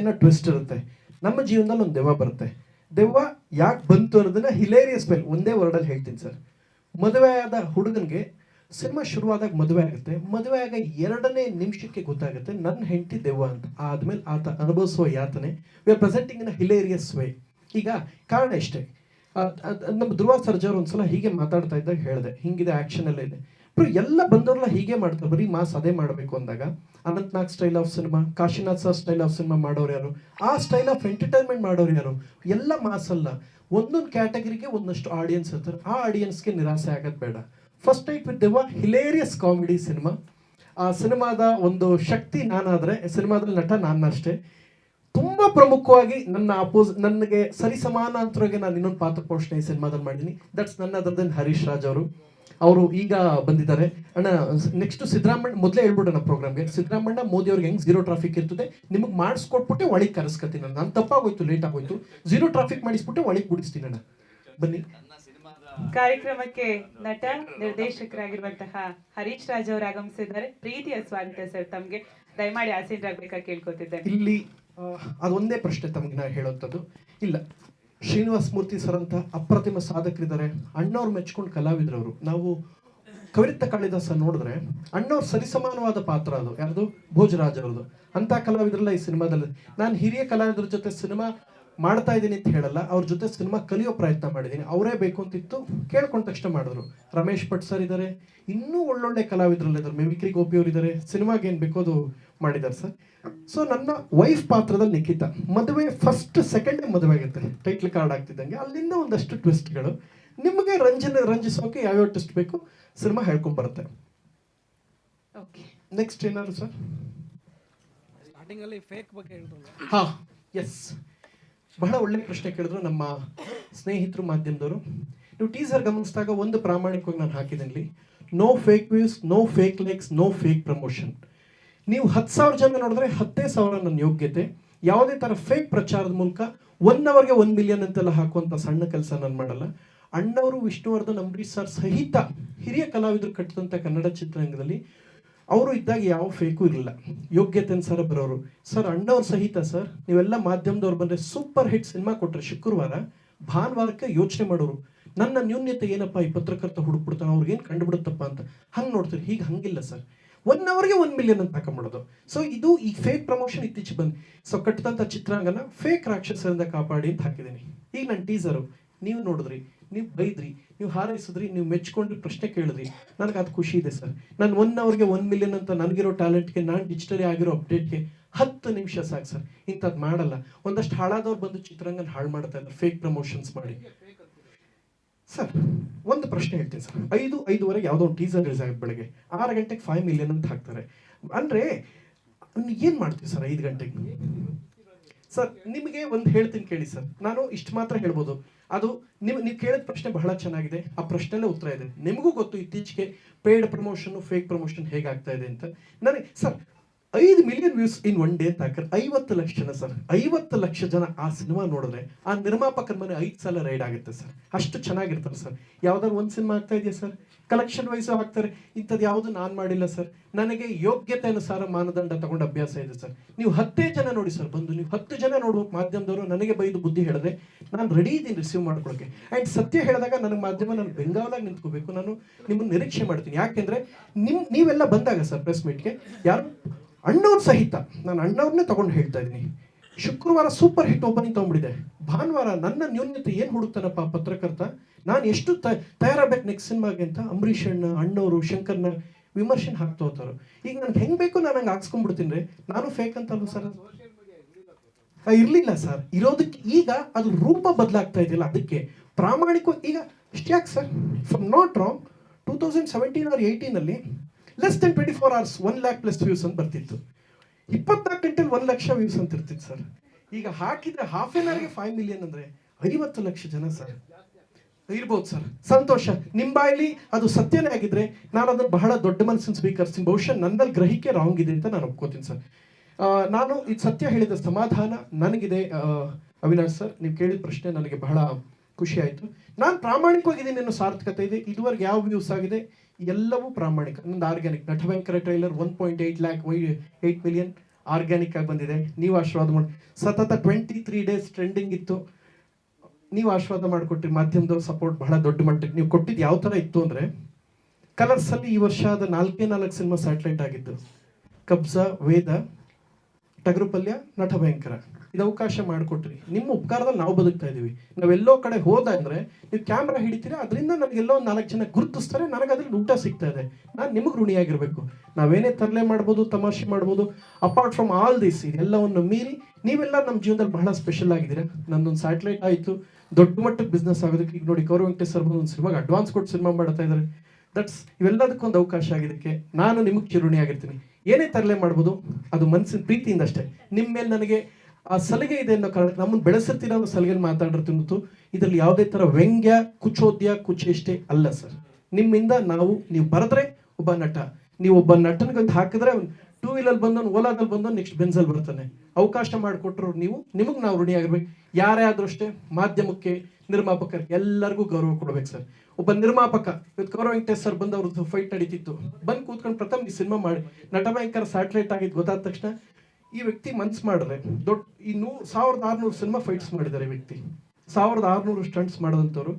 ಏನೋ ಟ್ವಿಸ್ಟ್ ಇರುತ್ತೆ. ನಮ್ಮ ಜೀವನದಲ್ಲಿ ಒಂದು ದೆವ್ವ ಬರುತ್ತೆ. ದೆವ್ವ ಯಾಕೆ ಬಂತು ಅನ್ನೋದನ್ನ ಹಿಲೇರಿಯಸ್ ಮೇಲೆ ಒಂದೇ ವರ್ಡಲ್ಲಿ ಹೇಳ್ತೀನಿ ಸರ್. ಮದುವೆ ಆದ ಹುಡುಗನಿಗೆ ಸಿನಿಮಾ ಶುರುವಾದಾಗ ಮದುವೆ ಆಗುತ್ತೆ. ಮದುವೆ ಆಗ ಎರಡನೇ ನಿಮಿಷಕ್ಕೆ ಗೊತ್ತಾಗುತ್ತೆ ನನ್ನ ಹೆಂಡತಿ ದೆವ್ವ ಅಂತ. ಆದ್ಮೇಲೆ ಆತ ಅನುಭವಿಸುವ ಯಾತನೆ. We are presenting in hilarious way ಈಗ ಕಾರಣ ಇಷ್ಟೇ. ನಮ್ಮ ಧ್ರುವ ಸರ್ಜಾರ್ ಒಂದ್ಸಲ ಹೀಗೆ ಮಾತಾಡ್ತಾ ಇದ್ದಾಗ ಹೇಳಿದೆ. ಹಿಂಗಿದೆ ಆಕ್ಷನ್ ಎಲ್ಲ ಇದೆ ಎಲ್ಲ ಬಂದವ್ರಲ್ಲ ಹೀಗೆ ಮಾಡ್ತಾರೆ. ಬರೀ ಮಾಸ್ ಅದೇ ಮಾಡಬೇಕು ಅಂದಾಗ. Anantnag style of cinema Kashinath sir style of cinema ಮಾಡೋರು ಯಾರು? ಆ ಸ್ಟೈಲ್ ಆಫ್ ಎಂಟರ್ಟೈನ್ಮೆಂಟ್ ಮಾಡೋರು ಯಾರು? ಎಲ್ಲ ಮಾಸ್ ಅಲ್ಲ. ಒಂದೊಂದು ಕ್ಯಾಟಗರಿಗೆ ಒಂದಷ್ಟು ಆಡಿಯನ್ಸ್ ಇರ್ತಾರೆ. ಆ ಆಡಿಯನ್ಸ್ಗೆ ನಿರಾಸೆ ಆಗೋದು ಬೇಡ. ಫಸ್ಟ್ ನೈಟ್ ವಿತ್ ದೆವ್ವ ಹಿಲೇರಿಯಸ್ ಕಾಮಿಡಿ ಸಿನಿಮಾ ಆ ಸಿನಿಮಾದ ಒಂದು ಶಕ್ತಿ ನಾನಾದರೆ ಸಿನಿಮಾದಲ್ಲಿ ನಟ ನಾನಷ್ಟೇ. ತುಂಬ ಪ್ರಮುಖವಾಗಿ ನನ್ನ ಅಪೋಸ್ ನನಗೆ ಸರಿ ಸಮಾನಾಂತರವಾಗಿ ನಾನು ಇನ್ನೊಂದು ಪಾತ್ರ ಪೋಷಣೆ ಈ ಸಿನಿಮಾದಲ್ಲಿ ಮಾಡಿದ್ದೀನಿ. ದಟ್ಸ್ ನನ್ನ ಅದರ್ದನ್ ಹರೀಶ್ ರಾಜ್ ಅವರು. ಅವರು ಈಗ ಬಂದಿದ್ದಾರೆ. ಅಣ್ಣ ನೆಕ್ಸ್ಟ್ ಸಿದ್ದರಾಮಣ್ಣ ಮೊದಲೇ ಹೇಳ್ಬಿಡೋಣ ಪ್ರೋಗ್ರಾಮ್ಗೆ ಸಿದ್ದರಾಮಣ್ಣ ಮೋದಿ ಅವ್ರಿಗೆ ಹೆಂಗೆ ಝೀರೋ ಟ್ರಾಫಿಕ್ ಇರ್ತದೆ ನಿಮಗೆ ಮಾಡಿಸ್ಕೊಟ್ಬಿಟ್ಟೆ ಒಳಗೆ ಕರೆಸ್ಕತ್ತೀನಿ ನಾನು. ನಾನು ತಪ್ಪಾಗೋಯ್ತು ಲೇಟ್ ಆಗೋಯ್ತು. ಝೀರೋ ಟ್ರಾಫಿಕ್ ಮಾಡಿಸ್ಬಿಟ್ಟೆ ಒಳಗೆ ಬಿಡಿಸ್ತೀನಿ ಅಣ್ಣ. ಬನ್ನಿ. ಕಾರ್ಯಕ್ರಮಕ್ಕೆ ನಟ ನಿರ್ದೇಶಕರಾಗಿರುವಂತಹ ಹರೀಶ್ ರಾಜ್ ಅವರು ಆಗಮಿಸಿದ್ದಾರೆ. ಪ್ರೀತಿಯ ಸ್ವಾಗತ ಸರ್ ತಮ್ಗೆ. ದಯಮಾಡಿ ಆಸೀನರಾಗ್ಬೇಕಾ ಕೇಳ್ಕೊತಿದ್ದೆ. ಇಲ್ಲಿ ಅದೊಂದೇ ಪ್ರಶ್ನೆ ತಮಗೆ ನಾ ಹೇಳೋಂಥದ್ದು. ಇಲ್ಲ ಶ್ರೀನಿವಾಸ್ ಮೂರ್ತಿ ಸರ್ ಅಂತ ಅಪ್ರತಿಮ ಸಾಧಕರಿದ್ದಾರೆ. ಅಣ್ಣವ್ರು ಮೆಚ್ಕೊಂಡು ಕಲಾವಿದ್ರವರು. ನಾವು ಕವಿತ ಕಾಳಿದಾಸ ನೋಡಿದ್ರೆ ಅಣ್ಣವ್ರ ಸರಿಸಮಾನವಾದ ಪಾತ್ರ ಅದು. ಯಾರ್ದು? ಭೋಜರಾಜ್ ಅವ್ರದ್ದು ಅಂತ ಕಲಾವಿದ್ರಲ್ಲ ಈ ಸಿನಿಮಾದಲ್ಲಿ. ನಾನು ಹಿರಿಯ ಕಲಾವಿದರ ಜೊತೆ ಸಿನಿಮಾ ಮಾಡ್ತಾ ಇದ್ದೀನಿ ಅಂತ ಹೇಳಲ್ಲ. ಅವ್ರ ಜೊತೆ ಸಿನಿಮಾ ಕಲಿಯೋ ಪ್ರಯತ್ನ ಮಾಡಿದ್ದೀನಿ. ಅವರೇ ಬೇಕು ಅಂತಿತ್ತು. ಕೇಳ್ಕೊಂಡ ತಕ್ಷಣ ಮಾಡಿದ್ರು. ರಮೇಶ್ ಭಟ್ ಸರ್ ಇದ್ದಾರೆ ಇನ್ನೂ ಒಳ್ಳೊಳ್ಳೆ ಕಲಾವಿದರಲ್ಲಿದ್ದಾರೆ ಮೇವಿಕ್ರಿ ಮಿಮಿಕ್ರಿ ಗೋಪಿ ಅವರು ಇದ್ದಾರೆ ಸಿನಿಮಾಗೆ ಏನು ಬೇಕೋ ಅದು ಮಾಡಿದ್ದಾರೆ ಸರ್. ಸೊ ನನ್ನ ವೈಫ್ ಪಾತ್ರದಲ್ಲಿ ನಿಖಿತ ಮದುವೆ ಫಸ್ಟ್ ಸೆಕೆಂಡ್ ಮದುವೆ ಆಗುತ್ತೆ ಟೈಟ್ಲ್ ಕಾರ್ಡ್ ಆಗ್ತಿದ್ದಂಗೆ. ಅಲ್ಲಿಂದ ಒಂದಷ್ಟು ಟ್ವಿಸ್ಟ್ಗಳು ನಿಮಗೆ ರಂಜನೆ ರಂಜಿಸೋಕೆ ಯಾವ್ಯಾವ ಟ್ವಿಸ್ಟ್ ಬೇಕು ಸಿನಿಮಾ ಹೇಳ್ಕೊಂಡ್ ಬರುತ್ತೆ. ಓಕೆ ನೆಕ್ಸ್ಟ್ ಏನಾದ್ರು ಸರ್ ಸ್ಟಾರ್ಟಿಂಗ್ ಅಲ್ಲಿ ಫೇಕ್ ಬಗ್ಗೆ ಹೇಳಿದ್ರು ಹಾ ಎಸ್ ಬಹಳ ಒಳ್ಳೆ ಪ್ರಶ್ನೆ ಕೇಳಿದ್ರು ನಮ್ಮ ಸ್ನೇಹಿತರು ಮಾಧ್ಯಮದವರು. ನೀವು ಟೀಸರ್ ಗಮನಿಸಿದಾಗ ಒಂದು ಪ್ರಾಮಾಣಿಕವಾಗಿ ನಾನು ಹಾಕಿದ್ದೀನಿ. No fake views no fake likes no fake promotion ನೀವು ಹತ್ತು ಸಾವಿರ ಜನ ನೋಡಿದ್ರೆ ಹತ್ತೇ ಸಾವಿರ ನನ್ನ ಯೋಗ್ಯತೆ. ಯಾವುದೇ ಥರ ಫೇಕ್ ಪ್ರಚಾರದ ಮೂಲಕ ಒನ್ ಅವರ್ಗೆ ಒನ್ ಮಿಲಿಯನ್ ಅಂತೆಲ್ಲ ಹಾಕುವಂಥ ಸಣ್ಣ ಕೆಲಸ ನಾನು ಮಾಡಲ್ಲ. ಅಣ್ಣವರು ವಿಷ್ಣುವರ್ಧನ್ ಅಂಬರೀಶ್ ಸರ್ ಸಹಿತ ಹಿರಿಯ ಕಲಾವಿದರು ಕಟ್ಟಿದಂಥ ಕನ್ನಡ ಚಿತ್ರರಂಗದಲ್ಲಿ ಅವರು ಇದ್ದಾಗ ಯಾವ ಫೇಕು ಇರಲಿಲ್ಲ. ಯೋಗ್ಯತೆ ಸರ್ ಬರೋರು. ಸರ್ ಅಣ್ಣವ್ರ ಸಹಿತ ಸರ್ ನೀವೆಲ್ಲ ಮಾಧ್ಯಮದವ್ರು ಬಂದರೆ ಸೂಪರ್ ಹಿಟ್ ಸಿನಿಮಾ ಕೊಟ್ಟರೆ ಶುಕ್ರವಾರ ಭಾನುವಾರಕ್ಕೆ ಯೋಚನೆ ಮಾಡೋರು. ನನ್ನ ನ್ಯೂನ್ಯತೆ ಏನಪ್ಪ, ಈ ಪತ್ರಕರ್ತ ಹುಡುಕ್ಬಿಡ್ತಾನೆ, ಅವ್ರಿಗೇನು ಕಂಡುಬಿಡುತ್ತಪ್ಪ ಅಂತ. ಹಂಗೆ ನೋಡ್ತೀರಿ. ಹೀಗೆ ಹಂಗಿಲ್ಲ ಸರ್ ಒನ್ ಅವರ್ಗೆ ಒನ್ ಮಿಲಿಯನ್ ಅಂತ ಹಾಕೊಂಡ್ಬಿಡೋದು ಸೊ ಇದು ಈ ಫೇಕ್ ಪ್ರಮೋಷನ್ ಇತ್ತೀಚೆಗೆ ಬಂದು ಸೊ ಕಟ್ಟಿದಂಥ ಚಿತ್ರಾಂಗನ ಫೇಕ್ ರಾಕ್ಷಸರಿಂದ ಕಾಪಾಡಿ ಅಂತ ಹಾಕಿದ್ದೀನಿ. ಈಗ ನನ್ನ ಟೀಸರು ನೀವು ನೋಡಿದ್ರಿ, ನೀವು ಬೈದ್ರಿ, ನೀವು ಹಾರೈಸಿದ್ರಿ, ನೀವು ಮೆಚ್ಕೊಂಡ್ರಿ ಪ್ರಶ್ನೆ ಕೇಳಿದ್ರಿ. ನನಗೆ ಅದು ಖುಷಿ ಇದೆ ಸರ್. ನಾನು ಒನ್ ಅವರ್ಗೆ ಒನ್ ಮಿಲಿಯನ್ ಅಂತ ನನಗಿರೋ ಟ್ಯಾಲೆಂಟ್ಗೆ ನಾನು ಡಿಜಿಟಲಿ ಆಗಿರೋ ಅಪ್ಡೇಟ್ಗೆ ಹತ್ತು ನಿಮಿಷ ಸಾಕು ಸರ್. ಇಂಥದ್ದು ಮಾಡಲ್ಲ. ಒಂದಷ್ಟು ಹಾಳಾದವ್ರು ಬಂದು ಚಿತ್ರಾಂಗನ ಹಾಳು ಮಾಡ್ತಾ ಇದ್ದಾರೆ ಫೇಕ್ ಪ್ರಮೋಷನ್ಸ್ ಮಾಡಿ. ಸರ್, ಒಂದು ಪ್ರಶ್ನೆ ಹೇಳ್ತೀನಿ ಸರ್. ಐದು ಐದುವರೆಗೆ ಯಾವುದೋ ಒಂದು ಟೀಸರ್ ರಿಲೀಸ್ ಆಗುತ್ತೆ ಬೆಳಗ್ಗೆ. ಆರು ಗಂಟೆಗೆ ಫೈವ್ ಮಿಲಿಯನ್ ಅಂತ ಹಾಕ್ತಾರೆ. ಅಂದರೆ ಏನು ಮಾಡ್ತೀವಿ ಸರ್ ಐದು ಗಂಟೆಗೆ? ಸರ್, ನಿಮಗೆ ಒಂದು ಹೇಳ್ತೀನಿ ಕೇಳಿ ಸರ್. ನಾನು ಇಷ್ಟು ಮಾತ್ರ ಹೇಳ್ಬೋದು. ಅದು ನಿಮ್, ನೀವು ಕೇಳಿದ ಪ್ರಶ್ನೆ ಬಹಳ ಚೆನ್ನಾಗಿದೆ. ಆ ಪ್ರಶ್ನೆಲ್ಲೇ ಉತ್ತರ ಇದೆ. ನಿಮಗೂ ಗೊತ್ತು ಇತ್ತೀಚೆಗೆ ಪೇಯ್ಡ್ ಪ್ರಮೋಷನ್ ಫೇಕ್ ಪ್ರಮೋಷನ್ ಹೇಗಾಗ್ತಾ ಇದೆ ಅಂತ. ನನಗೆ ಸರ್ ಐದು million views in one day ತಾಕರ್ ಐವತ್ತು ಲಕ್ಷ ಜನ ಸರ್ ಐವತ್ತು ಲಕ್ಷ ಜನ ಆ ಸಿನಿಮಾ ನೋಡಿದ್ರೆ ಆ ನಿರ್ಮಾಪಕರ ಮನೆ ಐದು ಸಲ ರೈಡ್ ಆಗುತ್ತೆ ಸರ್ ಅಷ್ಟು ಚೆನ್ನಾಗಿರ್ತಾರೆ ಸರ್ ಯಾವ್ದಾದ್ರು ಒಂದು ಸಿನಿಮಾ ಆಗ್ತಾ ಇದೆಯಾ ಸರ್ ಕಲೆಕ್ಷನ್ ವೈಸ್ ಹಾಕ್ತಾರೆ. ಇಂಥದ್ದು ಯಾವುದು ನಾನು ಮಾಡಿಲ್ಲ ಸರ್ ನನಗೆ ಯೋಗ್ಯತೆ ಅನುಸಾರ ಮಾನದಂಡ ತಗೊಂಡು ಅಭ್ಯಾಸ ಇದೆ ಸರ್ ನೀವು ಹತ್ತೇ ಜನ ನೋಡಿ ಸರ್ ಬಂದು ನೀವು ಹತ್ತು ಜನ ನೋಡ್ಬೇಕು ಮಾಧ್ಯಮದವರು ನನಗೆ ಬೈದು ಬುದ್ಧಿ ಹೇಳಿದ್ರೆ ನಾನು ರೆಡಿ ಇದ್ದೀನಿ ರಿಸೀವ್ ಮಾಡ್ಕೊಳಕ್ಕೆ. ಆ್ಯಂಡ್ ಸತ್ಯ ಹೇಳಿದಾಗ ನನಗೆ ಮಾಧ್ಯಮ, ನಾನು ಬೆಂಗಾವಲಾಗಿ ನಿಂತ್ಕೋಬೇಕು. ನಾನು ನಿಮ್ಮನ್ನು ನಿರೀಕ್ಷೆ ಮಾಡ್ತೀನಿ. ಯಾಕೆಂದರೆ ನಿಮ್ಮ ನೀವೆಲ್ಲ ಬಂದಾಗ ಸರ್ ಪ್ರೆಸ್ ಮೀಟ್ಗೆ ಯಾರು ಅಣ್ಣವ್ರ ಸಹಿತ ನಾನು ಅಣ್ಣವ್ರನ್ನೇ ತಗೊಂಡು ಹೇಳ್ತಾ ಇದ್ದೀನಿ. ಶುಕ್ರವಾರ ಸೂಪರ್ ಹಿಟ್ ಓಪನಿಂಗ್ ತೊಗೊಂಡ್ಬಿಟ್ಟಿದೆ. ಭಾನುವಾರ ನನ್ನ ನ್ಯೂನ್ಯತೆ ಏನು ಹುಡುಕ್ತಾನಪ್ಪ ಪತ್ರಕರ್ತ? ನಾನು ಎಷ್ಟು ತ, ತಯಾರಾಗಬೇಕು ನೆಕ್ಸ್ಟ್ ಸಿನಿಮಾಗೆ ಅಂತ ಅಂಬರೀಷ್ ಅಣ್ಣ, ಅಣ್ಣವರು, ಶಂಕರ್ನ ವಿಮರ್ಶೆನ ಹಾಕ್ತಾ ಹೋಗ್ತಾರೆ. ಈಗ ನನಗೆ ಹೆಂಗೆ ಬೇಕು ನಾನು ಹಂಗೆ ಹಾಕ್ಸ್ಕೊಂಡ್ಬಿಡ್ತೀನಿ ರೀ? ನಾನು ಫೇಕ್ ಅಂತಲ್ಲ ಸರ್ ಇರ್ಲಿಲ್ಲ ಸರ್ ಇರೋದಕ್ಕೆ ಈಗ ಅದು ರೂಪ ಬದಲಾಗ್ತಾ ಇದೆಯಲ್ಲ ಅದಕ್ಕೆ. ಪ್ರಾಮಾಣಿಕ ಈಗ ಯಾಕೆ sir from not wrong two thousand seventeen or ಏಯ್ಟೀನಲ್ಲಿ less than twenty four hours one lakh plus views ಅಂತ ಬರ್ತಿತ್ತು. ಇಪ್ಪತ್ನಾಲ್ಕು ಗಂಟೆಲಿ ಒಂದು ಲಕ್ಷ ವ್ಯೂಸ್ ಅಂತ ಇರ್ತಿತ್ತು ಸರ್ ಈಗ ಹಾಕಿದ್ರೆ ಹಾಫ್ ಎನ್ ಅವರ್ಗೆ ಫೈವ್ ಮಿಲಿಯನ್ ಅಂದ್ರೆ ಐವತ್ತು ಲಕ್ಷ ಜನ ಸರ್ ಇರ್ಬೋದು ಸರ್ ಸಂತೋಷ. ನಿಮ್ಮ ಬಾಯಲ್ಲಿ ಅದು ಸತ್ಯನೇ ಆಗಿದ್ರೆ ನಾನು ಅದನ್ನು ಬಹಳ ದೊಡ್ಡ ಮನಸ್ಸಿನ ಸ್ವೀಕರಿಸ್ತೀನಿ ಬಹುಶಃ ನನ್ನಲ್ಲಿ ಗ್ರಹಿಕೆ ರಾಂಗ್ ಇದೆ ಅಂತ ನಾನು ಒಪ್ಕೋತೀನಿ ಸರ್ ನಾನು ಇದು ಸತ್ಯ ಹೇಳಿದ ಸಮಾಧಾನ ನನಗಿದೆ ಅವಿನಾಶ್ ಸರ್ ನೀವು ಕೇಳಿದ ಪ್ರಶ್ನೆ ನನಗೆ ಬಹಳ ಖುಷಿ ಆಯಿತು. ನಾನು ಪ್ರಾಮಾಣಿಕವಾಗಿದ್ದೀನಿ ಅನ್ನೋ ಸಾರ್ಥಕತೆ ಇದೆ. ಇದುವರೆಗೆ ಯಾವ ವ್ಯೂಸ್ ಆಗಿದೆ? ಎಲ್ಲವೂ ಪ್ರಾಮಾಣಿಕ. ನಂದು organic Natabhayankara trailer one point eight lakh why eight million organic ಆಗಿ ಬಂದಿದೆ. ನೀವು ಆಶೀರ್ವಾದ ಮಾಡಿ ಸತತ ಟ್ವೆಂಟಿ ತ್ರೀ ಡೇಸ್ ಟ್ರೆಂಡಿಂಗ್ ಇತ್ತು. ನೀವು ಆಶೀರ್ವಾದ ಮಾಡಿಕೊಟ್ರಿ. ಮಾಧ್ಯಮದವ್ರ ಸಪೋರ್ಟ್ ಬಹಳ ದೊಡ್ಡ ಮಟ್ಟಕ್ಕೆ. ನೀವು ಕೊಟ್ಟಿದ್ದು ಯಾವ ಥರ ಇತ್ತು ಅಂದರೆ ಕಲರ್ಸಲ್ಲಿ ಈ ವರ್ಷ ಆದ ನಾಲ್ಕೇ ನಾಲ್ಕು ಸಿನಿಮಾ ಸ್ಯಾಟಲೈಟ್ ಆಗಿದ್ದು. ಕಬ್ಜ, ವೇದ ಟಗರುಪಲ್ಯ ನಟ ಭಯಂಕರ ಇದು ಅವಕಾಶ ಮಾಡಿಕೊಟ್ರಿ. ನಿಮ್ಮ ಉಪಕಾರದಲ್ಲಿ ನಾವು ಬದುಕ್ತಾ ಇದೀವಿ. ನಾವೆಲ್ಲೋ ಕಡೆ ಹೋದ ಅಂದ್ರೆ ನೀವು ಕ್ಯಾಮ್ರಾ ಹಿಡಿತೀರಾ, ಅದರಿಂದ ನನಗೆಲ್ಲೋ ಒಂದು ನಾಲ್ಕು ಜನ ಗುರುತಿಸ್ತಾರೆ, ನನಗೆ ಅದ್ರಲ್ಲಿ ಊಟ ಸಿಗ್ತಾ ಇದೆ. ನಾನು ನಿಮಗೆ ಋಣಿಯಾಗಿರ್ಬೇಕು. ನಾವೇನೇ ತರಲೆ ಮಾಡ್ಬೋದು, ತಮಾಷೆ ಮಾಡ್ಬೋದು ಅಪಾರ್ಟ್ ಫ್ರಮ್ ಆಲ್ ದಿಸ್ ಇದೆಲ್ಲವನ್ನು ಮೀರಿ ನೀವೆಲ್ಲ ನಮ್ಮ ಜೀವನದಲ್ಲಿ ಬಹಳ ಸ್ಪೆಷಲ್ ಆಗಿದ್ದೀರಾ. ನಂದೊಂದು ಸ್ಯಾಟಲೈಟ್ ಆಯಿತು. ದೊಡ್ಡ ಮಟ್ಟಕ್ಕೆ ಬಿಸ್ನೆಸ್ ಆಗೋದಕ್ಕೆ ಈಗ ನೋಡಿ ಗೌರವ ವೆಂಕಟೇಶ್ ಸರ್ ಒಂದು ಸಿನಿಮಾಗೆ ಅಡ್ವಾನ್ಸ್ ಕೊಟ್ಟು ಸಿನಿಮಾ ಮಾಡ್ತಾ ಇದ್ದಾರೆ ದಟ್ಸ್ ಇವೆಲ್ಲದಕ್ಕೊಂದು ಅವಕಾಶ ಆಗಿದ್ದಕ್ಕೆ ನಾನು ನಿಮಗೆ ಚಿರುಣಿ ಆಗಿರ್ತೀನಿ ಏನೇ ತರಲೆ ಮಾಡ್ಬೋದು, ಅದು ಮನಸ್ಸಿನ ಪ್ರೀತಿಯಿಂದ ಅಷ್ಟೇ. ನಿಮ್ಮ ಮೇಲೆ ನನಗೆ ಆ ಸಲಿಗೆ ಇದೆ ಅನ್ನೋ ಕಾರಣಕ್ಕೆ ನಮ್ಮನ್ನು ಬೆಳೆಸಿರ್ತೀರ ಅನ್ನೋ ಸಲಿಗೆ ಮಾತಾಡಿರ್ತೀನಿ ಹೊರತು ಇದರಲ್ಲಿ ಯಾವುದೇ ಥರ ವ್ಯಂಗ್ಯ, ಕುಚೋದ್ಯ, ಕುಚೇಷ್ಟೆ ಅಲ್ಲ ಸರ್. ನಿಮ್ಮಿಂದ ನಾವು, ನೀವು ಬರೆದ್ರೆ ಒಬ್ಬ ನಟ. ನೀವು ಒಬ್ಬ ನಟನಿಗೆ ಒಂದು ಹಾಕಿದ್ರೆ ಟೂ ವೀಲರ್ ಬಂದವನು, ಓಲಾದಲ್ಲಿ ಬಂದವನು ನೆಕ್ಸ್ಟ್ ಬೆನ್ಸಲ್ಲಿ ಬರ್ತಾನೆ. ಅವಕಾಶ ಮಾಡಿಕೊಟ್ರು ನೀವು, ನಿಮಗೆ ನಾವು ಋಣಿಯಾಗಿರ್ಬೇಕು ಯಾರೇ ಆದರೂ ಅಷ್ಟೇ ಮಾಧ್ಯಮಕ್ಕೆ, ನಿರ್ಮಾಪಕರಿಗೆ ಎಲ್ಲರಿಗೂ ಗೌರವ ಕೊಡ್ಬೇಕು ಸರ್. ಒಬ್ಬ ನಿರ್ಮಾಪಕ, ಇವತ್ತು ಗೌರವ ವೆಂಕಟೇಶ್ ಸರ್ ಬಂದು ಅವ್ರದ್ದು ಫೈಟ್ ನಡೀತಿತ್ತು. ಬಂದು ಕೂತ್ಕೊಂಡು ಪ್ರಥಮ ಈ ಸಿನಿಮಾ ಮಾಡಿ. ನಟ ಭಯಂಕರ ಸ್ಯಾಟಲೈಟ್ ಆಗಿದ್ದು ಗೊತ್ತಾದ ತಕ್ಷಣ ಈ ವ್ಯಕ್ತಿ ಮನ್ಸ್ ಮಾಡಿದ್ರೆ ದೊಡ್ಡ ಈ ನೂ, ಸಾವಿರದ ಆರ್ನೂರು ಸಿನಿಮಾ ಫೈಟ್ಸ್ ಮಾಡಿದ್ದಾರೆ ಈ ವ್ಯಕ್ತಿ. ಸಾವಿರದ ಆರ್ನೂರು ಸ್ಟಂಟ್ಸ್ ಮಾಡಿದಂಥವ್ರು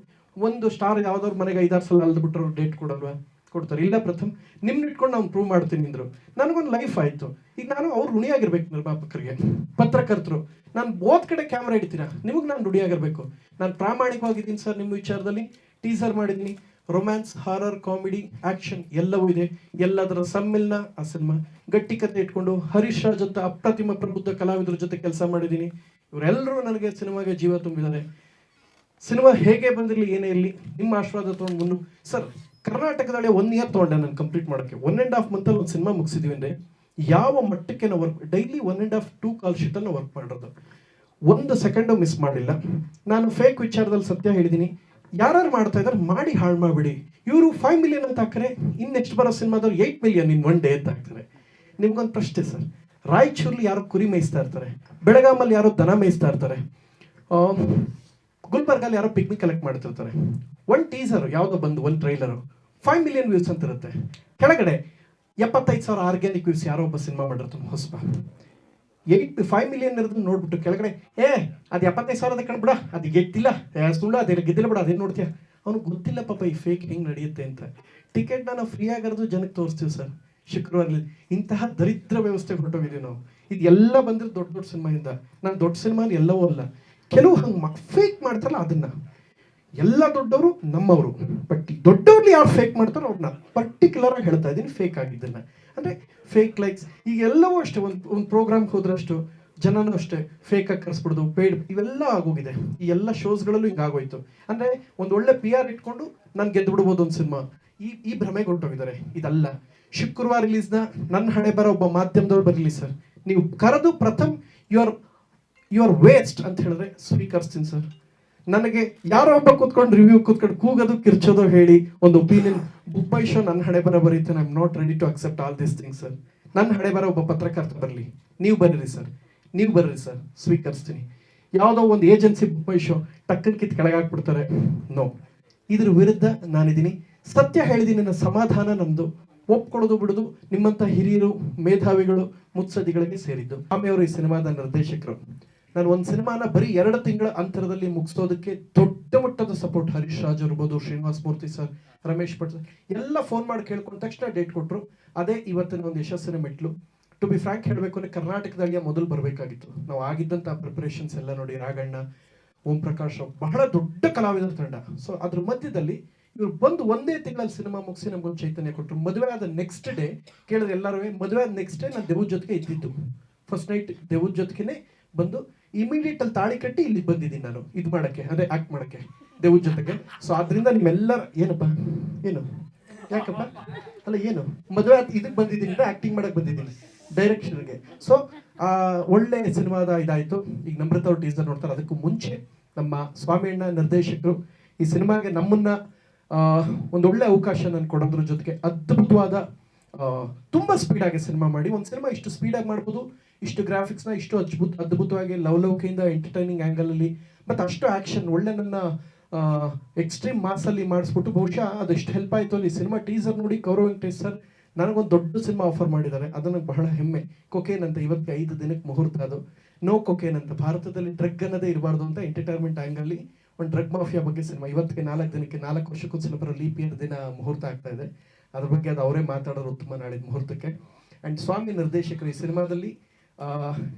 ಒಂದು ಸ್ಟಾರ್ ಯಾವ್ದಾದ್ರು ಮನೆಗೆ ಐದಾರು ಸಲ ಅಲ್ದ್ಬಿಟ್ರು ಡೇಟ್ ಕೊಡಲ್ವಾ? ಕೊಡ್ತಾರೆ. ಇಲ್ಲ ಪ್ರಥಮ್, ನಿಮ್ನ ಇಟ್ಕೊಂಡು ನಾವು ಪ್ರೂವ್ ಮಾಡ್ತೀನಿ ಅಂದ್ರು. ನನಗೊಂದು ಲೈಫ್ ಆಯ್ತು. ಈಗ ನಾನು ಅವ್ರು ಋಣಿಯಾಗಿರ್ಬೇಕು ನಿರ್ಮಾಪಕರಿಗೆ. ಪತ್ರಕರ್ತರು. ನಾನು ಬೋತ್ ಕಡೆ ಕ್ಯಾಮ್ರಾ ಇಡ್ತೀರಾ ನಿಮಗೆ ನಾನು ಋಣಿಯಾಗಿರ್ಬೇಕು. ನಾನು ಪ್ರಾಮಾಣಿಕವಾಗಿದ್ದೀನಿ ಸರ್, ನಿಮ್ಮ ವಿಚಾರದಲ್ಲಿ. ಟೀಸರ್ ಮಾಡಿದ್ದೀನಿ. ರೊಮ್ಯಾನ್ಸ್ ಹಾರರ್ ಕಾಮಿಡಿ ಆಕ್ಷನ್ ಎಲ್ಲವೂ ಇದೆ. ಎಲ್ಲದರ ಸಮ್ಮಿಲನ ಆ ಸಿನಿಮಾ. ಗಟ್ಟಿ ಕತೆ ಇಟ್ಕೊಂಡು ಹರೀಶ್ ರಾಜ್ ಅಂತ ಅಪ್ರತಿಮ ಪ್ರಬುದ್ಧ ಕಲಾವಿದರ ಜೊತೆ ಕೆಲಸ ಮಾಡಿದ್ದೀನಿ. ಇವರೆಲ್ಲರೂ ನನಗೆ ಸಿನಿಮಾಗೆ ಜೀವ ತುಂಬಿದ್ದಾರೆ. ಸಿನಿಮಾ ಹೇಗೆ ಬಂದಿರಲಿ ಏನೇ ಇರಲಿ, ನಿಮ್ಮ ಆಶೀರ್ವಾದ ತೊಗೊಂಡು ಮುನ್ನು ಸರ್, ಕರ್ನಾಟಕದಲ್ಲಿ ಒನ್ ಇಯರ್ ತೊಗೊಂಡೆ ನಾನು ಕಂಪ್ಲೀಟ್ ಮಾಡೋಕ್ಕೆ. ಒನ್ ಆ್ಯಂಡ್ ಹಾಫ್ ಮಂತಲ್ಲಿ ಒಂದು ಸಿನಿಮಾ ಮುಗಿಸಿದ್ವಿ ಅಂದರೆ ಯಾವ ಮಟ್ಟಕ್ಕೆ ನಾವು work daily one and half to call ಶೀಟನ್ನು work ಮಾಡಿರೋದು. ಒಂದು ಸೆಕೆಂಡು ಮಿಸ್ ಮಾಡಿಲ್ಲ. ನಾನು ಫೇಕ್ ವಿಚಾರದಲ್ಲಿ ಸತ್ಯ ಹೇಳಿದ್ದೀನಿ. ಯಾರು ಮಾಡ್ತಾ ಇದ್ದಾರೆ, ಮಾಡಿ ಹಾಳು ಮಾಡಿಬಿಡಿ. ಇವರು ಫೈವ್ ಮಿಲಿಯನ್ ಅಂತ ಹಾಕ್ತಾರೆ ಇನ್ ನೆಕ್ಸ್ಟ್ ಬರೋ ಸಿನಿಮಾದವ್ರು eight million in one day ಅಂತ ಹಾಕ್ತಾರೆ. ನಿಮ್ಗೊಂದು ಪ್ರಶ್ನೆ ಸರ್. ರಾಯಚೂರಲ್ಲಿ ಯಾರೋ ಕುರಿ ಮೇಯಿಸ್ತಾ ಇರ್ತಾರೆ, ಬೆಳಗಾಮಲ್ಲಿ ಯಾರೋ ದನ ಮೇಯಿಸ್ತಾ ಇರ್ತಾರೆ ಗುಲ್ಬರ್ಗಲ್ಲಿ ಯಾರೋ ಪಿಕ್ನಿಕ್ ಕಲೆಕ್ಟ್ ಮಾಡ್ತಿರ್ತಾರೆ. ಒನ್ ಟೀಸರ್ ಯಾವುದೋ ಬಂದು ಒಂದು ಟ್ರೈಲರು ಫೈವ್ ಮಿಲಿಯನ್ ವ್ಯೂಸ್ ಅಂತ ಇರುತ್ತೆ. ಕೆಳಗಡೆ ಎಪ್ಪತ್ತೈದು ಸಾವಿರ ಆರ್ಗ್ಯಾನಿಕ್ ವ್ಯೂಸ್ ಯಾರೋ ಒಬ್ಬ ಸಿನಿಮಾ ಮಾಡಿರ್ತಾನೆ ಹೊಸಬ ಏಯ್ಟ್ ಫೈವ್ ಮಿಲಿಯನ್ ಇರೋದನ್ನ ನೋಡ್ಬಿಟ್ಟು ಕೆಳಗಡೆ, ಏ, ಅದು ಎಪ್ಪತ್ತೈದು ಸಾವಿರದ ಕಣ್ಬಿಡ ಅದು ಗೆದ್ದಿಲ್ಲ ಸುಳ್ಳು, ಅದೇ ಗೆದ್ದಿಲ್ಲ ಬಿಡ, ಅದೇನು ನೋಡ್ತೀಯ? ಅವ್ನಿಗೆ ಗೊತ್ತಿಲ್ಲ, ಪಾಪ, ಈ ಫೇಕ್ ಹೆಂಗೆ ನಡೆಯುತ್ತೆ ಅಂತ. ಟಿಕೆಟ್ನ ನಾವು ಫ್ರೀ ಆಗಿರೋದು ಜನಕ್ಕೆ ತೋರಿಸ್ತೀವಿ ಸರ್ ಶುಕ್ರವಾರ ಇಂತಹ ದರಿದ್ರ ವ್ಯವಸ್ಥೆ ಹೊರಟೋಗಿದ್ದೀವಿ ನಾವು. ಇದು ಎಲ್ಲ ಬಂದಿರೋ ದೊಡ್ಡ ದೊಡ್ಡ ಸಿನಿಮಾಯಿಂದ ನಾನು ದೊಡ್ಡ ಸಿನಿಮಾ ಎಲ್ಲವೂ ಅಲ್ಲ. ಕೆಲವು ಹಂಗೆ ಫೇಕ್ ಮಾಡ್ತಾರಲ್ಲ ಅದನ್ನ. ಎಲ್ಲ ದೊಡ್ಡವರು ನಮ್ಮವರು. ಬಟ್ ದೊಡ್ಡವ್ರಲ್ಲಿ ಯಾರು ಫೇಕ್ ಮಾಡ್ತಾರೋ ಅವ್ರನ್ನ ಪರ್ಟಿಕ್ಯುಲರ್ ಆಗಿ ಹೇಳ್ತಾ ಇದ್ದೀನಿ ಫೇಕ್ ಆಗಿದ್ದನ್ನ. ಅಂದ್ರೆ ಫೇಕ್ ಲೈಕ್ಸ್ ಈಗ ಎಲ್ಲವೂ ಅಷ್ಟೇ, ಒಂದು ಒಂದು ಪ್ರೋಗ್ರಾಮ್ಗೆ ಹೋದ್ರಷ್ಟು ಜನನೂ ಅಷ್ಟೇ ಫೇಕ್ ಆಗಿ ಕರೆಸ್ಬಿಡೋದು ಪೇಡ್ ಇವೆಲ್ಲ ಆಗೋಗಿದೆ. ಈ ಎಲ್ಲ ಶೋಸ್ಗಳಲ್ಲೂ ಹಿಂಗೆ ಆಗೋಯ್ತು. ಅಂದ್ರೆ ಒಂದು ಒಳ್ಳೆ ಪಿ ಆರ್ ಇಟ್ಕೊಂಡು ನಾನು ಗೆದ್ದು ಬಿಡ್ಬೋದು ಒಂದು ಸಿನಿಮಾ. ಈ ಈ ಭ್ರಮೆಗೆ ಹೊರಟೋಗಿದ್ದಾರೆ. ಇದಲ್ಲ. ಶುಕ್ರವಾರ ರಿಲೀಸ್ನ ನನ್ನ ಹಣೆ ಬರೋ ಒಬ್ಬ ಮಾಧ್ಯಮದವ್ರು ಬರಲಿ ಸರ್. ನೀವು ಕರೆದು Pratham you are you are waste ಅಂತ ಹೇಳಿದ್ರೆ ಸ್ವೀಕರಿಸ್ತೀನಿ ಸರ್. ನನಗೆ ಯಾರೋ ಒಬ್ಬ ಕೂತ್ಕೊಂಡು ರಿವ್ಯೂ ಕೂತ್ಕೊಂಡು ಕೂಗೋದು, ಕಿರ್ಚೋದು ಹೇಳಿ ಒಂದು ಒಪಿನಿಯನ್ ಬುಬ್ಬೈ ಶೋ ನನ್ನ ಹಣೆ ಬರ ಬರೀತೆ. I am not ready to accept all this thing sir ನನ್ನ ಹಣೆ ಬರ ಒಬ್ಬ ಪತ್ರಕರ್ತ ಬರಲಿ. ನೀವು ಬರ್ರಿ ಸರ್ ನೀವು ಬರ್ರಿ ಸರ್ ಸ್ವೀಕರಿಸ್ತೀನಿ. ಯಾವುದೋ ಒಂದು ಏಜೆನ್ಸಿ ಬುಬ್ಬೈ ಶೋ ಟಕ್ಕನ್ ಕಿತ್ ಕೆಳಗಾಕ್ಬಿಡ್ತಾರೆ ನೋ ಇದ್ರ ವಿರುದ್ಧ ನಾನಿದ್ದೀನಿ. ಸತ್ಯ ಹೇಳಿದ್ದೀನಿ. ನನ್ನ ಸಮಾಧಾನ ನಂದು ಒಪ್ಕೊಳ್ಳೋದು ಬಿಡೋದು ನಿಮ್ಮಂಥ ಹಿರಿಯರು, ಮೇಧಾವಿಗಳು ಮುತ್ಸದಿಗಳಿಗೆ ಸೇರಿದ್ದು. ಆಮೇಲೆ ಈ ಸಿನಿಮಾದ ನಿರ್ದೇಶಕರು. ನಾನು ಒಂದು ಸಿನಿಮಾನ ಬರೀ ಎರಡು ತಿಂಗಳ ಅಂತರದಲ್ಲಿ ಮುಗಿಸೋದಕ್ಕೆ ದೊಡ್ಡ ಮಟ್ಟದ ಸಪೋರ್ಟ್ ಹರೀಶ್ ರಾಜ್ ಇರ್ಬೋದು ಶ್ರೀನಿವಾಸ್ ಮೂರ್ತಿ ಸರ್, ರಮೇಶ್ ಭಟ್ ಸರ್, ಎಲ್ಲ ಫೋನ್ ಮಾಡಿ ಕೇಳ್ಕೊಂಡ ತಕ್ಷಣ ಡೇಟ್ ಕೊಟ್ಟರು ಅದೇ ಇವತ್ತಿನ ಒಂದು ಯಶಸ್ಸಿನ ಮೆಟ್ಲು ಟು ಬಿ ಫ್ರಾಂಕ್ ಹೇಳಬೇಕು ಅಂದರೆ ಕರ್ನಾಟಕದಲ್ಲಿ ಮೊದಲು ಬರಬೇಕಾಗಿತ್ತು. ನಾವು ಆಗಿದ್ದಂಥ ಪ್ರಿಪರೇಷನ್ಸ್ ಎಲ್ಲ ನೋಡಿ ರಾಘಣ್ಣ ಓಂ ಪ್ರಕಾಶ್ ಬಹಳ ದೊಡ್ಡ ಕಲಾವಿದರ ತಂಡ. ಸೊ ಅದ್ರ ಮಧ್ಯದಲ್ಲಿ ಇವ್ರು ಬಂದು ಒಂದೇ ತಿಂಗಳಲ್ಲಿ ಸಿನಿಮಾ ಮುಗಿಸಿ ನಮ್ಗೊಂದು ಚೈತನ್ಯ ಕೊಟ್ಟರು ಮದುವೆ ಆದ ನೆಕ್ಸ್ಟ್ ಡೇ ಕೇಳಿದ್ರೆ ಎಲ್ಲರೂ ಮದುವೆ ಆದ ನೆಕ್ಸ್ಟ್ ಡೇ ನಾನು ದೇವ್ರ ಜೊತೆಗೆ ಇದ್ದಿದ್ದು. ಫಸ್ಟ್ ನೈಟ್ ದೇವ್ರ ಜೊತೆಗೆ ಬಂದು ಇಮಿಡಿಯೇಟ್ ಅಲ್ಲಿ ತಾಳಿ ಕಟ್ಟಿ ಇಲ್ಲಿ ಬಂದಿದ್ದೀನಿ ನಾನು. ಇದು ಮಾಡಕ್ಕೆ, ಅದೇ ಆಕ್ಟ್ ಮಾಡಕ್ಕೆ, ದೇವ್ರ ಜೊತೆಗೆ. ಸೊ ಆದ್ರಿಂದ ನಿಮ್ಮೆಲ್ಲರ, ಏನಪ್ಪ? ಏನು? ಯಾಕಪ್ಪ? ಅಲ್ಲ, ಏನು? ಮದುವೆ ಇದಕ್ಕೆ ಬಂದಿದ್ದೀನಿ ಆಕ್ಟಿಂಗ್ ಮಾಡಕ್ ಬಂದಿದ್ದೀನಿ ಡೈರೆಕ್ಷನ್ಗೆ ಸೊ ಒಳ್ಳೆ ಸಿನಿಮಾದ ಇದಾಯ್ತು. ಈಗ ನಮ್ರತ ಅವ್ರ ಟೀಸರ್ ನೋಡ್ತಾರೆ, ಅದಕ್ಕೂ ಮುಂಚೆ ನಮ್ಮ ಸ್ವಾಮಿಯಣ್ಣ ನಿರ್ದೇಶಕರು ಈ ಸಿನಿಮಾಗೆ ನಮ್ಮನ್ನ ಒಂದು ಒಳ್ಳೆ ಅವಕಾಶ ನಾನು ಕೊಡೋದ್ರ ಜೊತೆಗೆ ಅದ್ಭುತವಾದ ತುಂಬಾ ಸ್ಪೀಡ್ ಆಗಿ ಸಿನಿಮಾ ಮಾಡಿ. ಒಂದು ಸಿನಿಮಾ ಇಷ್ಟು ಸ್ಪೀಡ್ ಆಗಿ ಮಾಡ್ಬೋದು, ಇಷ್ಟು ಗ್ರಾಫಿಕ್ಸ್ನ ಇಷ್ಟು ಅದ್ಭುತ, ಅದ್ಭುತವಾಗಿ ಲವ್ ಲವಲವಿಕೆಯಿಂದ ಎಂಟರ್ಟೈನಿಂಗ್ ಆ್ಯಂಗಲಲ್ಲಿ ಮತ್ತು ಅಷ್ಟು ಆ್ಯಕ್ಷನ್ ಒಳ್ಳೆ ನನ್ನ ಎಕ್ಸ್ಟ್ರೀಮ್ ಮಾಸಲ್ಲಿ ಮಾಡಿಸ್ಬಿಟ್ಟು ಬಹುಶಃ ಅದೆಷ್ಟು ಹೆಲ್ಪ್ ಆಯಿತು ಅಲ್ಲಿ ಸಿನಿಮಾ ಟೀಸರ್ ನೋಡಿ ಗೌರವ್ ವೆಂಕಟೇಶ್ ಸರ್ ನನಗೊಂದು ದೊಡ್ಡ ಸಿನಿಮಾ ಆಫರ್ ಮಾಡಿದ್ದಾರೆ. ಅದನ್ನು ಬಹಳ ಹೆಮ್ಮೆ. ಕೊಕೇನ್ ಅಂತ ಇವತ್ತಿಗೆ ಐದು ದಿನಕ್ಕೆ ಮುಹೂರ್ತ ಅದು. ನೋ ಕೊಕೇನ್ ಅಂತ. ಭಾರತದಲ್ಲಿ ಡ್ರಗ್ ಅನ್ನೋದೇ ಇರಬಾರ್ದು ಅಂತ ಎಂಟರ್ಟೈನ್ಮೆಂಟ್ ಆ್ಯಂಗಲ್ಲಿ ಒಂದು ಡ್ರಗ್ ಮಾಫಿಯಾ ಬಗ್ಗೆ ಸಿನಿಮಾ ಇವತ್ತಿಗೆ ನಾಲ್ಕು ದಿನಕ್ಕೆ ನಾಲ್ಕು ವರ್ಷಕ್ಕೂ ಬರೋ ಲೀಪ್ ಇಯರ್ ದಿನ ಮುಹೂರ್ತ ಆಗ್ತಾ ಇದೆ. ಅದ್ರ ಬಗ್ಗೆ ಅದು ಅವರೇ ಮಾತಾಡೋರು ಉತ್ತಮ ನಾಳೆ ಮುಹೂರ್ತಕ್ಕೆ. ಅಂಡ್ ಸ್ವಾಮಿ ನಿರ್ದೇಶಕರು ಈ ಸಿನಿಮಾದಲ್ಲಿ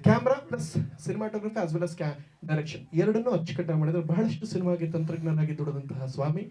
camera plus cinematography as well as ಕ್ಯಾ ಡೈರೆಕ್ಷನ್ ಎರಡನ್ನೂ ಅಚ್ಚುಕಟ್ಟಾಗಿ ಮಾಡಿದ್ರು. ಬಹಳಷ್ಟು ಸಿನಿಮಾಗೆ ತಂತ್ರಜ್ಞರಾಗಿ ದುಡಿದಂತಹ ಸ್ವಾಮಿ.